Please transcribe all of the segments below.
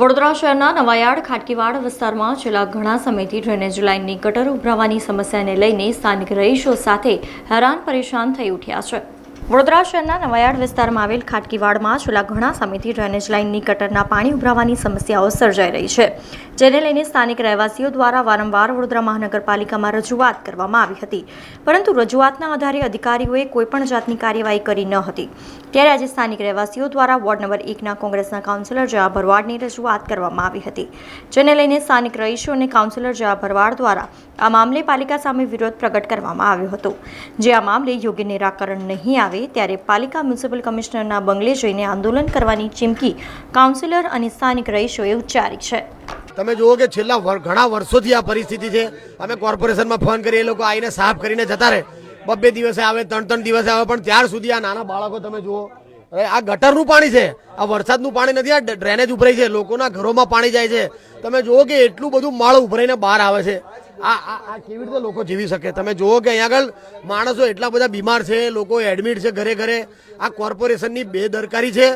વડોદરા શહેરના નવાયાર્ડ ખાટકીવાડ વિસ્તારમાં છેલ્લા ઘણા સમયથી ડ્રેનેજ લાઇનની ગટર ઉભરાવાની સમસ્યાને લઈને સ્થાનિક રહીશો સાથે હેરાન પરેશાન થઈ ઉઠ્યા છે. વડોદરા શહેરના નવાયાર્ડ વિસ્તારમાં આવેલ ખાટકીવાડમાં છેલ્લા ઘણા સમયથી ડ્રેનેજ લાઇનની ગટરના પાણી ઉભરાવાની સમસ્યાઓ સર્જાઈ રહી છે, જેને લઈને સ્થાનિક રહેવાસીઓ દ્વારા વારંવાર વડોદરા મહાનગરપાલિકામાં રજૂઆત કરવામાં આવી હતી. પરંતુ રજૂઆતના આધારે અધિકારીઓએ કોઈપણ જાતની કાર્યવાહી કરી ન હતી. ત્યારે આજે સ્થાનિક રહેવાસીઓ દ્વારા વોર્ડ નંબર એકના કોંગ્રેસના કાઉન્સિલર જયા ભરવાડની રજૂઆત કરવામાં આવી હતી, જેને લઈને સ્થાનિક રહીશો અને કાઉન્સિલર જયા ભરવાડ દ્વારા આ મામલે પાલિકા સામે વિરોધ પ્રગટ કરવામાં આવ્યો હતો. જે આ મામલે યોગ્ય નિરાકરણ નહીં આવે ત્યારે પાલિકા મ્યુનિસિપલ કમિશનરના બંગલે જઈને આંદોલન કરવાની ચીમકી કાઉન્સિલર અને સ્થાનિક રહીશોએ ઉચ્ચારી છે. તમે જુઓ કે છેલ્લા ઘણા વર્ષોથી આ પરિસ્થિતિ છે. અમે કોર્પોરેશનમાં ફોન કરીએ લોકો આવીને સાફ કરીને જતા રહે. બબ્બે દિવસે આવે ત્રણ ત્રણ દિવસે આવે, પણ ત્યાર સુધી આ નાના બાળકો, તમે જુઓ અરે, આ ગટરનું પાણી છે. આ વરસાદનું પાણી નથી, આ ડ્રેનેજ ઉભરાઈ છે. લોકોના ઘરોમાં પાણી જાય છે. તમે જુઓ કે એટલું બધું માળ ઉભરાઈને બહાર આવે છે. આ આ આ કેવી રીતે લોકો જીવી શકે? તમે જુઓ કે અહીંયા આગળ માણસો એટલા બધા બીમાર છે, લોકો એડમિટ છે ઘરે ઘરે. આ કોર્પોરેશનની બેદરકારી છે.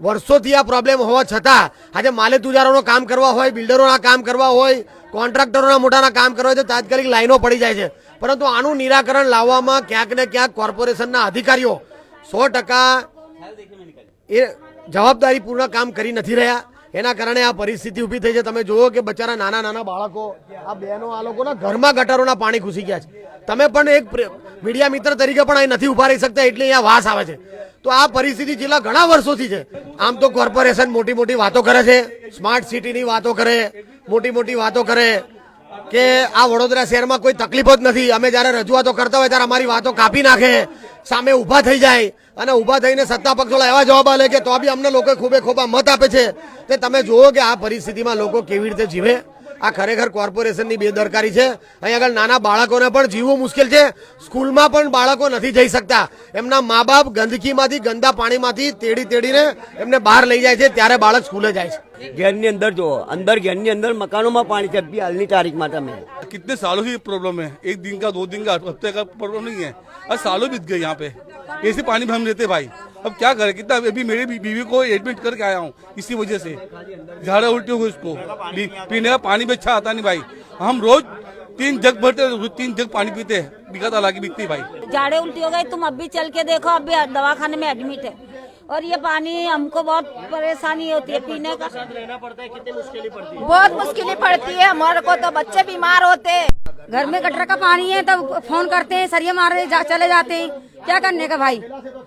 વર્ષોથી આ પ્રોબ્લેમ હોવા છતાં, આજે માલે તુજારોનો કામ કરવા હોય બિલ્ડરોના કામ કરવા હોય કોન્ટ્રાક્ટરોના મોટાના કામ કરવા હોય, તો તાત્કાલિક લાઈનો પડી જાય છે. પરંતુ આનું નિરાકરણ લાવવામાં ક્યાંક ને ક્યાંક કોર્પોરેશનના અધિકારીઓ સો ટકા એ જવાબદારીપૂર્ણ કામ કરી નથી રહ્યા. એના કારણે આ પરિસ્થિતિ ઊભી થઈ છે. તમે જુઓ કે બચારા નાના નાના બાળકો, આ બહેનો, આ લોકોના ઘરમાં ગટરોના પાણી ઘૂસી ગયા છે. તમે પણ એક મીડિયા મિત્ર તરીકે પણ અહીં નથી ઊભા રહી શકતા એટલે અહીંયા વાસ આવે છે. તો આ પરિસ્થિતિ છેલ્લા ઘણા વર્ષોથી છે. આમ તો કોર્પોરેશન મોટી મોટી વાતો કરે છે. સ્માર્ટ સિટીની વાતો કરે. મોટી મોટી વાતો કરે. કે આ વડોદરા શહેરમાં કોઈ તકલીફ જ નથી. અમે જ્યારે રજૂઆતો કરતા હોય ત્યારે અમારી વાતો કાપી નાખે. સામે ઊભા થઈ જાય અને ઊભા થઈને સત્તા પક્ષોલા એવા જવાબ આલે કે તો બી અમને લોકો ખૂબે ખોબા મત આપે છે. તે તમે જુઓ કે આ પરિસ્થિતિમાં લોકો કેવી રીતે જીવે. આ ખરેખર કોર્પોરેશનની બેદરકારી છે અહીં આગળ નાના બાળકોને પણ જીવવું મુશ્કેલ છે સ્કૂલમાં પણ બાળકો નથી જઈ શકતા એમના મા બાપ ગંદકીમાંથી ગંદા પાણીમાંથી તેડી તેડીને એમને બહાર લઈ જાય છે ત્યારે બાળક સ્કૂલે જાય છે ઘેરની અંદર જો અંદર ઘેરની અંદર મકાનોમાં પાણી છે અભી હાલની તારીખમાં તમે कितने सालों से ये प्रॉब्लम है एक दिन का दो दिन का हफ्ते का प्रॉब्लम नहीं है और सालों बीत गए यहाँ पे ऐसे पानी में हम लेते भाई अब क्या करें? कितना अभी मेरी बीवी को एडमिट करके आया हूँ इसी वजह से। झाड़ा उल्टी हो गई उसको। पीने का पानी भी अच्छा आता नहीं भाई। हम रोज तीन जग भरते तीन जग पानी पीते हैं। बिकत हालाँकि बिकती भाई। जाड़े उल्टी हो गई तुम अभी चल के देखो अभी दवाखाने में एडमिट है। और ये पानी हमको बहुत परेशानी होती है पीने का। बहुत मुश्किलें पड़ती है हमारे को तो बच्चे बीमार होते हैं। घर में गटर का पानी है तब फ़ोन करते हैं सरिया मारने जा, चले जाते हैं। क्या करने का भाई?